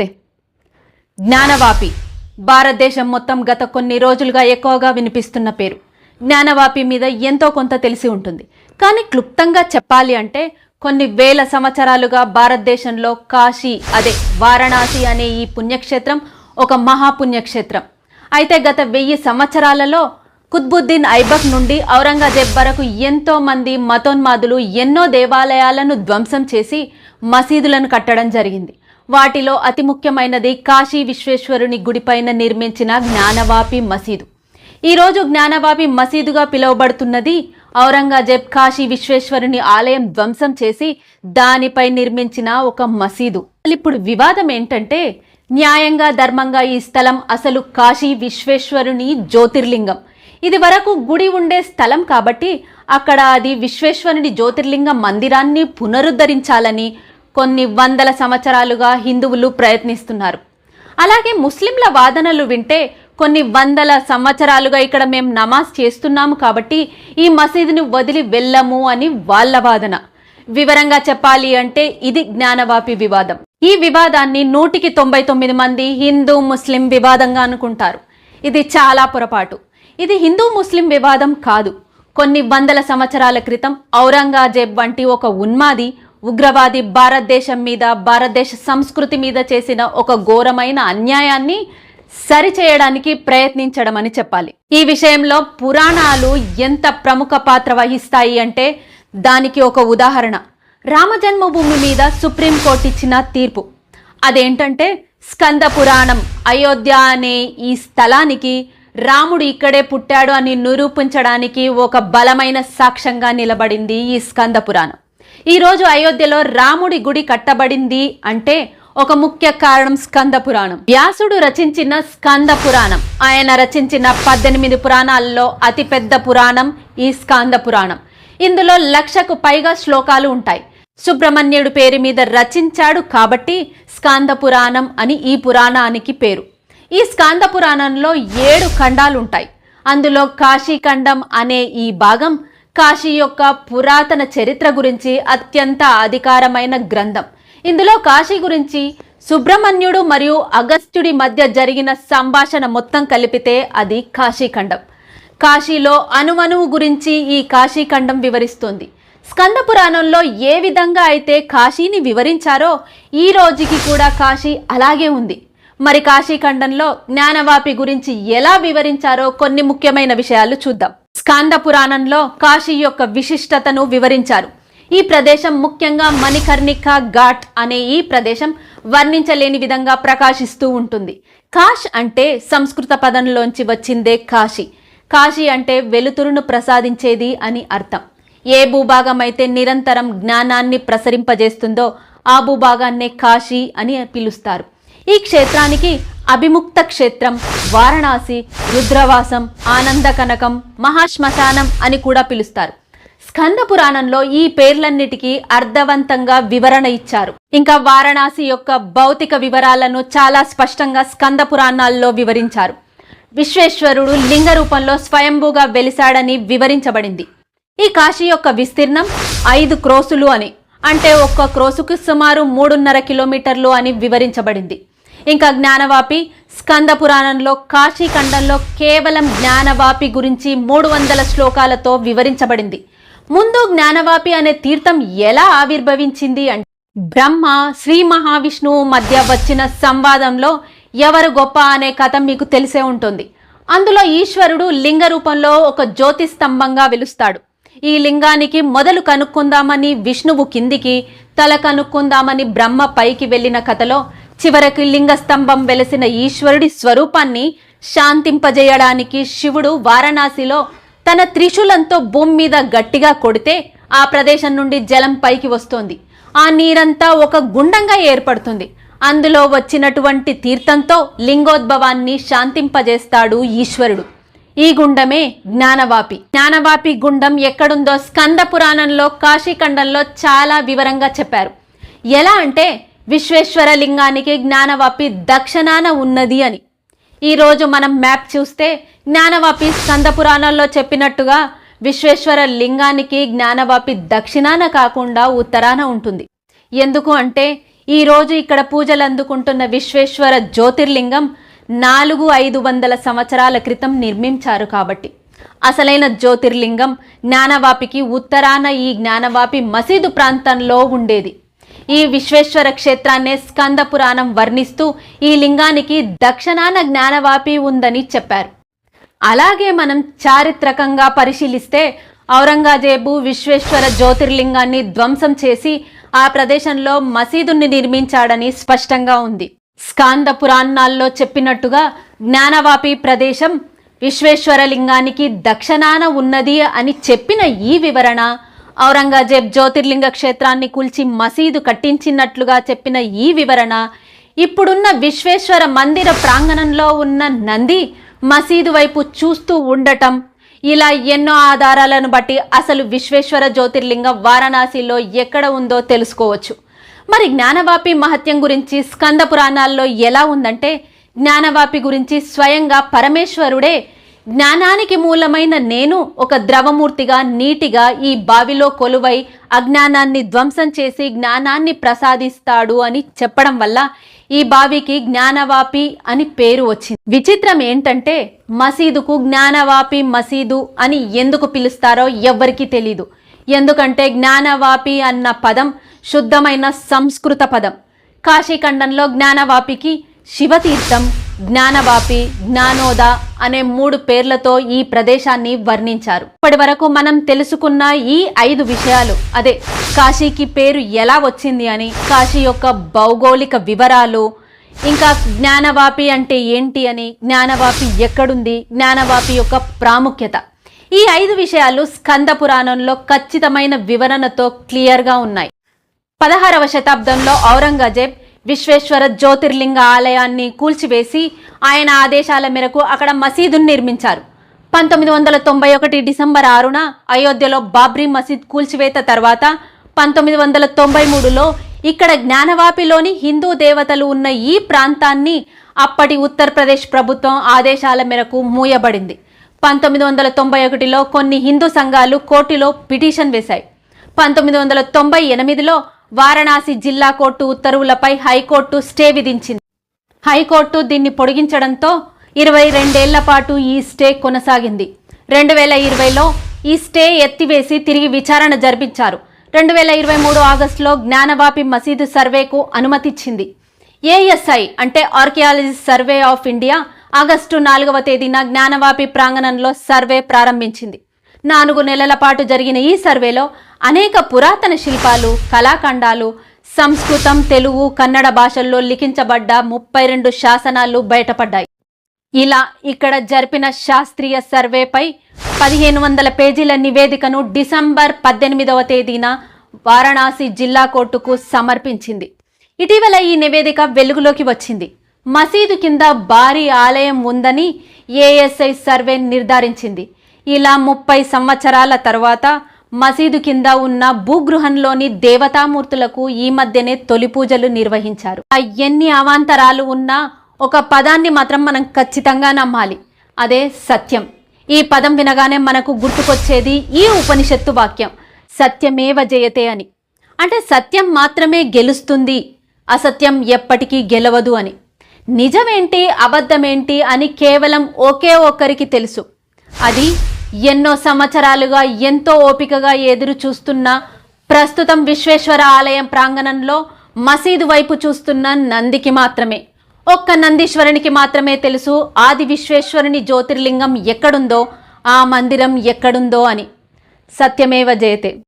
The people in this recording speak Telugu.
నమస్తే. జ్ఞానవాపి భారతదేశం మొత్తం గత కొన్ని రోజులుగా ఎక్కువగా వినిపిస్తున్న పేరు. జ్ఞానవాపి మీద ఎంతో కొంత తెలిసి ఉంటుంది. కానీ క్లుప్తంగా చెప్పాలి అంటే కొన్ని వేల సంవత్సరాలుగా భారతదేశంలో కాశీ అదే వారణాసి అనే ఈ పుణ్యక్షేత్రం ఒక మహాపుణ్యక్షేత్రం. అయితే గత వెయ్యి సంవత్సరాలలో కుత్బుద్దీన్ ఐబక్ నుండి ఔరంగజేబ్ వరకు ఎంతో మంది మతోన్మాదులు ఎన్నో దేవాలయాలను ధ్వంసం చేసి మసీదులను కట్టడం జరిగింది. వాటిలో అతి ముఖ్యమైనది కాశీ విశ్వేశ్వరుని గుడిపైన నిర్మించిన జ్ఞానవాపి మసీదు. ఈరోజు జ్ఞానవాపి మసీదుగా పిలువబడుతున్నది ఔరంగజేబ్ కాశీ విశ్వేశ్వరుని ఆలయం ధ్వంసం చేసి దానిపై నిర్మించిన ఒక మసీదు. ఇప్పుడు వివాదం ఏంటంటే న్యాయంగా ధర్మంగా ఈ స్థలం అసలు కాశీ విశ్వేశ్వరుని జ్యోతిర్లింగం. ఇది వరకు గుడి ఉండే స్థలం కాబట్టి అక్కడ అది విశ్వేశ్వరుని జ్యోతిర్లింగ మందిరాన్ని పునరుద్ధరించాలని కొన్ని వందల సంవత్సరాలుగా హిందువులు ప్రయత్నిస్తున్నారు. అలాగే ముస్లింల వాదనలు వింటే కొన్ని వందల సంవత్సరాలుగా ఇక్కడ మేము నమాజ్ చేస్తున్నాము కాబట్టి ఈ మసీదుని వదిలి వెళ్ళము అని వాళ్ళ వాదన. వివరంగా చెప్పాలి అంటే ఇది జ్ఞానవాపి వివాదం. ఈ వివాదాన్ని నూటికి తొంభై తొమ్మిది మంది హిందూ ముస్లిం వివాదంగా అనుకుంటారు. ఇది చాలా పొరపాటు. ఇది హిందూ ముస్లిం వివాదం కాదు. కొన్ని వందల సంవత్సరాల క్రితం ఔరంగజేబ్ వంటి ఒక ఉన్మాది ఉగ్రవాది భారతదేశం మీద భారతదేశ సంస్కృతి మీద చేసిన ఒక ఘోరమైన అన్యాయాన్ని సరిచేయడానికి ప్రయత్నించడం అని చెప్పాలి. ఈ విషయంలో పురాణాలు ఎంత ప్రముఖ పాత్ర వహిస్తాయి అంటే దానికి ఒక ఉదాహరణ. రామజన్మభూమి మీద సుప్రీంకోర్టు ఇచ్చిన తీర్పు. అదేంటంటే స్కంద పురాణం అయోధ్య అనే ఈ స్థలానికి రాముడు ఇక్కడే పుట్టాడు అని నిరూపించడానికి ఒక బలమైన సాక్ష్యంగా నిలబడింది ఈ స్కంద పురాణం. ఈరోజు అయోధ్యలో రాముడి గుడి కట్టబడింది అంటే ఒక ముఖ్య కారణం స్కంద పురాణం. వ్యాసుడు రచించిన స్కంద పురాణం. ఆయన రచించిన పద్దెనిమిది పురాణాల్లో అతిపెద్ద పురాణం ఈ స్కంద పురాణం. ఇందులో లక్షకు పైగా శ్లోకాలు ఉంటాయి. సుబ్రహ్మణ్యుడు పేరు మీద రచించాడు కాబట్టి స్కాంద పురాణం అని ఈ పురాణానికి పేరు. ఈ స్కాంద పురాణంలో ఏడు ఖండాలు ఉంటాయి అందులో కాశీఖండం అనే ఈ భాగం కాశీ యొక్క పురాతన చరిత్ర గురించి అత్యంత అధికారమైన గ్రంథం. ఇందులో కాశీ గురించి సుబ్రహ్మణ్యుడు మరియు అగస్త్యుడి మధ్య జరిగిన సంభాషణ మొత్తం కలిపితే అది కాశీఖండం కాశీలో అణువణువు గురించి ఈ కాశీఖండం వివరిస్తుంది. స్కంద పురాణంలో ఏ విధంగా అయితే కాశీని వివరించారో ఈ రోజుకి కూడా కాశీ అలాగే ఉంది. మరి కాశీఖండంలో జ్ఞానవాపి గురించి ఎలా వివరించారో కొన్ని ముఖ్యమైన విషయాలు చూద్దాం. స్కాంద పురాణంలో కాశీ యొక్క విశిష్టతను వివరించారు. ఈ ప్రదేశం ముఖ్యంగా మణికర్ణిక ఘాట్ అనే ఈ ప్రదేశం వర్ణించలేని విధంగా ప్రకాశిస్తూ ఉంటుంది. కాష్ అంటే సంస్కృత పదంలోంచి వచ్చిందే కాశీ. కాశీ అంటే వెలుతురును ప్రసాదించేది అని అర్థం. ఏ భూభాగం అయితే నిరంతరం జ్ఞానాన్ని ప్రసరింపజేస్తుందో ఆ భూభాగాన్నే కాశీ అని పిలుస్తారు. ఈ క్షేత్రానికి అభిముక్త క్షేత్రం వారణాసి రుద్రవాసం ఆనందకనకం మహాశ్మశానం అని కూడా పిలుస్తారు. స్కంద పురాణంలో ఈ పేర్లన్నిటికీ అర్థవంతంగా వివరణ ఇచ్చారు. ఇంకా వారణాసి యొక్క భౌతిక వివరాలను చాలా స్పష్టంగా స్కంద పురాణాల్లో వివరించారు. విశ్వేశ్వరుడు లింగ రూపంలో స్వయంభూగా వెలిశాడని వివరించబడింది. ఈ కాశీ యొక్క విస్తీర్ణం ఐదు క్రోసులు అని అంటే ఒక్క క్రోసుకు సుమారు మూడున్నర కిలోమీటర్లు అని వివరించబడింది. ఇంకా జ్ఞానవాపి స్కంద పురాణంలో కాశీ ఖండంలో కేవలం జ్ఞానవాపి గురించి మూడు వందల శ్లోకాలతో వివరించబడింది. ముందు జ్ఞానవాపి అనే తీర్థం ఎలా ఆవిర్భవించింది అంటే బ్రహ్మ శ్రీ మహావిష్ణువు మధ్య వచ్చిన సంవాదంలో ఎవరు గొప్ప అనే కథ మీకు తెలిసే ఉంటుంది. అందులో ఈశ్వరుడు లింగ రూపంలో ఒక జ్యోతి స్తంభంగా వెలుస్తాడు. ఈ లింగానికి మొదలు కనుక్కుందామని విష్ణువు కిందికి తల కనుక్కుందామని బ్రహ్మ పైకి వెళ్ళిన కథలో చివరికి లింగ స్తంభం వెలసిన ఈశ్వరుడి స్వరూపాన్ని శాంతింపజేయడానికి శివుడు వారణాసిలో తన త్రిశూలంతో భూమి మీద గట్టిగా కొడితే ఆ ప్రదేశం నుండి జలం పైకి వస్తోంది. ఆ నీరంతా ఒక గుండంగా ఏర్పడుతుంది. అందులో వచ్చినటువంటి తీర్థంతో లింగోద్భవాన్ని శాంతింపజేస్తాడు ఈశ్వరుడు. ఈ గుండమే జ్ఞానవాపి. జ్ఞానవాపి గుండం ఎక్కడుందో స్కంద పురాణంలో కాశీఖండంలో చాలా వివరంగా చెప్పారు. ఎలా అంటే విశ్వేశ్వర లింగానికి జ్ఞానవాపి దక్షిణాన ఉన్నది అని. ఈరోజు మనం మ్యాప్ చూస్తే జ్ఞానవాపి స్కంద పురాణాల్లో చెప్పినట్టుగా విశ్వేశ్వర లింగానికి జ్ఞానవాపి దక్షిణాన కాకుండా ఉత్తరాన ఉంటుంది. ఎందుకు అంటే ఈరోజు ఇక్కడ పూజలు అందుకుంటున్న విశ్వేశ్వర జ్యోతిర్లింగం నాలుగు ఐదు వందల సంవత్సరాల క్రితం నిర్మించారు కాబట్టి. అసలైన జ్యోతిర్లింగం జ్ఞానవాపికి ఉత్తరాన ఈ జ్ఞానవాపి మసీదు ప్రాంతంలో ఉండేది. ఈ విశ్వేశ్వర క్షేత్రాన్నే స్కంద పురాణం వర్ణిస్తూ ఈ లింగానికి దక్షిణాన జ్ఞానవాపి ఉందని చెప్పారు. అలాగే మనం చారిత్రకంగా పరిశీలిస్తే ఔరంగజేబు విశ్వేశ్వర జ్యోతిర్లింగాన్ని ధ్వంసం చేసి ఆ ప్రదేశంలో మసీదుని నిర్మించాడని స్పష్టంగా ఉంది. స్కాంద పురాణాల్లో చెప్పినట్టుగా జ్ఞానవాపి ప్రదేశం విశ్వేశ్వర లింగానికి దక్షిణాన ఉన్నది అని చెప్పిన ఈ వివరణ ఔరంగజేబ్ జ్యోతిర్లింగ క్షేత్రాన్ని కూల్చి మసీదు కట్టించినట్లుగా చెప్పిన ఈ వివరణ ఇప్పుడున్న విశ్వేశ్వర మందిర ప్రాంగణంలో ఉన్న నంది మసీదు వైపు చూస్తూ ఉండటం ఇలా ఎన్నో ఆధారాలను బట్టి అసలు విశ్వేశ్వర జ్యోతిర్లింగం వారణాసిలో ఎక్కడ ఉందో తెలుసుకోవచ్చు. మరి జ్ఞానవాపి మహత్యం గురించి స్కంద పురాణాల్లో ఎలా ఉందంటే జ్ఞానవాపి గురించి స్వయంగా పరమేశ్వరుడే జ్ఞానానికి మూలమైన నేను ఒక ద్రవమూర్తిగా నీటిగా ఈ బావిలో కొలువై అజ్ఞానాన్ని ధ్వంసం చేసి జ్ఞానాన్ని ప్రసాదిస్తాడు అని చెప్పడం వల్ల ఈ బావికి జ్ఞానవాపి అని పేరు వచ్చింది. విచిత్రం ఏంటంటే మసీదుకు జ్ఞానవాపి మసీదు అని ఎందుకు పిలుస్తారో ఎవ్వరికీ తెలీదు. ఎందుకంటే జ్ఞానవాపి అన్న పదం శుద్ధమైన సంస్కృత పదం. కాశీఖండంలో జ్ఞానవాపికి శివతీర్థం జ్ఞానవాపి జ్ఞానోద అనే మూడు పేర్లతో ఈ ప్రదేశాన్ని వర్ణించారు. ఇప్పటి వరకు మనం తెలుసుకున్న ఈ ఐదు విషయాలు అదే కాశీకి పేరు ఎలా వచ్చింది అని కాశీ యొక్క భౌగోళిక వివరాలు ఇంకా జ్ఞానవాపి అంటే ఏంటి అని జ్ఞానవాపి ఎక్కడుంది జ్ఞానవాపి యొక్క ప్రాముఖ్యత. ఈ ఐదు విషయాలు స్కంద పురాణంలో ఖచ్చితమైన వివరణతో క్లియర్గా ఉన్నాయి. పదహారవ శతాబ్దంలో ఔరంగజేబ్ విశ్వేశ్వర జ్యోతిర్లింగ ఆలయాన్ని కూల్చివేసి ఆయన ఆదేశాల మేరకు అక్కడ మసీదును నిర్మించారు. పంతొమ్మిది వందల తొంభై ఒకటి డిసెంబర్ ఆరున అయోధ్యలో బాబ్రీ మసీద్ కూల్చివేత తర్వాత పంతొమ్మిది వందల తొంభై మూడులో ఇక్కడ జ్ఞానవాపిలోని హిందూ దేవతలు ఉన్న ఈ ప్రాంతాన్ని అప్పటి ఉత్తరప్రదేశ్ ప్రభుత్వం ఆదేశాల మేరకు మూయబడింది. పంతొమ్మిది వందల తొంభై ఒకటిలో కొన్ని హిందూ సంఘాలు కోర్టులో పిటిషన్ వేశాయి. పంతొమ్మిది వందల తొంభై ఎనిమిదిలో వారణాసి జిల్లా కోర్టు ఉత్తర్వులపై హైకోర్టు స్టే విధించింది. హైకోర్టు దీన్ని పొడిగించడంతో ఇరవై రెండేళ్ళ పాటు ఈ స్టే కొనసాగింది. రెండు వేల ఇరవైలో ఈ స్టే ఎత్తివేసి తిరిగి విచారణ జరిపించారు. రెండు వేల ఇరవై మూడు ఆగస్టులో జ్ఞానవాపి మసీదు సర్వేకు అనుమతిచ్చింది. ఏఎస్ఐ అంటే archaeology survey of India August నాలుగవ తేదీన జ్ఞానవాపి ప్రాంగణంలో సర్వే ప్రారంభించింది. నాలుగు నెలల పాటు జరిగిన ఈ సర్వేలో అనేక పురాతన శిల్పాలు కళాఖండాలు సంస్కృతం తెలుగు కన్నడ భాషల్లో లిఖించబడ్డ ముప్పై రెండు శాసనాలు బయటపడ్డాయి. ఇలా ఇక్కడ జరిపిన శాస్త్రీయ సర్వేపై పదిహేను వందల పేజీల నివేదికను డిసెంబర్ పద్దెనిమిదవ తేదీన వారణాసి జిల్లా కోర్టుకు సమర్పించింది. ఇటీవల ఈ నివేదిక వెలుగులోకి వచ్చింది. మసీదు కింద భారీ ఆలయం ఉందని ఏఎస్ఐ సర్వే నిర్ధారించింది. ఇలా ముప్పై సంవత్సరాల తర్వాత మసీదు కింద ఉన్న భూగృహంలోని దేవతామూర్తులకు ఈ మధ్యనే తొలి పూజలు నిర్వహించారు. ఆ ఎన్ని అవాంతరాలు ఉన్నా ఒక పదాన్ని మాత్రం మనం ఖచ్చితంగా నమ్మాలి. అదే సత్యం. ఈ పదం వినగానే మనకు గుర్తుకొచ్చేది ఈ ఉపనిషత్తు వాక్యం. సత్యమేవ జయతే అని. అంటే సత్యం మాత్రమే గెలుస్తుంది అసత్యం ఎప్పటికీ గెలవదు అని. నిజమేంటి అబద్ధమేంటి అని కేవలం ఒకే ఒక్కరికి తెలుసు. అది ఎన్నో సంవత్సరాలుగా ఎంతో ఓపికగా ఎదురు చూస్తున్న ప్రస్తుతం విశ్వేశ్వర ఆలయం ప్రాంగణంలో మసీదు వైపు చూస్తున్న నందికి మాత్రమే. ఒక్క నందీశ్వరునికి మాత్రమే తెలుసు ఆది విశ్వేశ్వరుని జ్యోతిర్లింగం ఎక్కడుందో ఆ మందిరం ఎక్కడుందో అని. సత్యమేవ జయతే.